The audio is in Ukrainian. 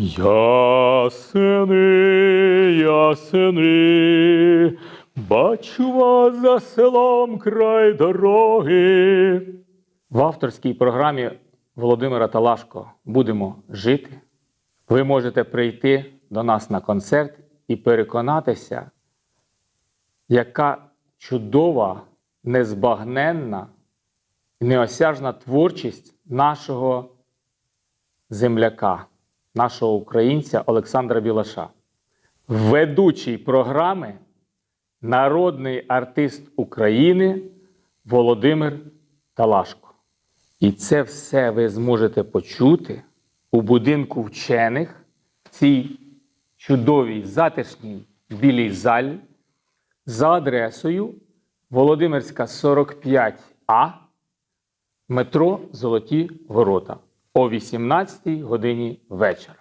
Ясени, ясени, бачу вас за селом край дороги. В авторській програмі Володимира Талашко Будемо жити. Ви можете прийти до нас на концерт і переконатися, яка чудова, незбагненна і неосяжна творчість нашого земляка, нашого українця Олександра Білаша. Ведучий програми народний артист України Володимир Талашко. І це все ви зможете почути у будинку вчених в цій чудовій затишній білій залі за адресою Володимирська 45А, метро Золоті Ворота о 18 годині вечора.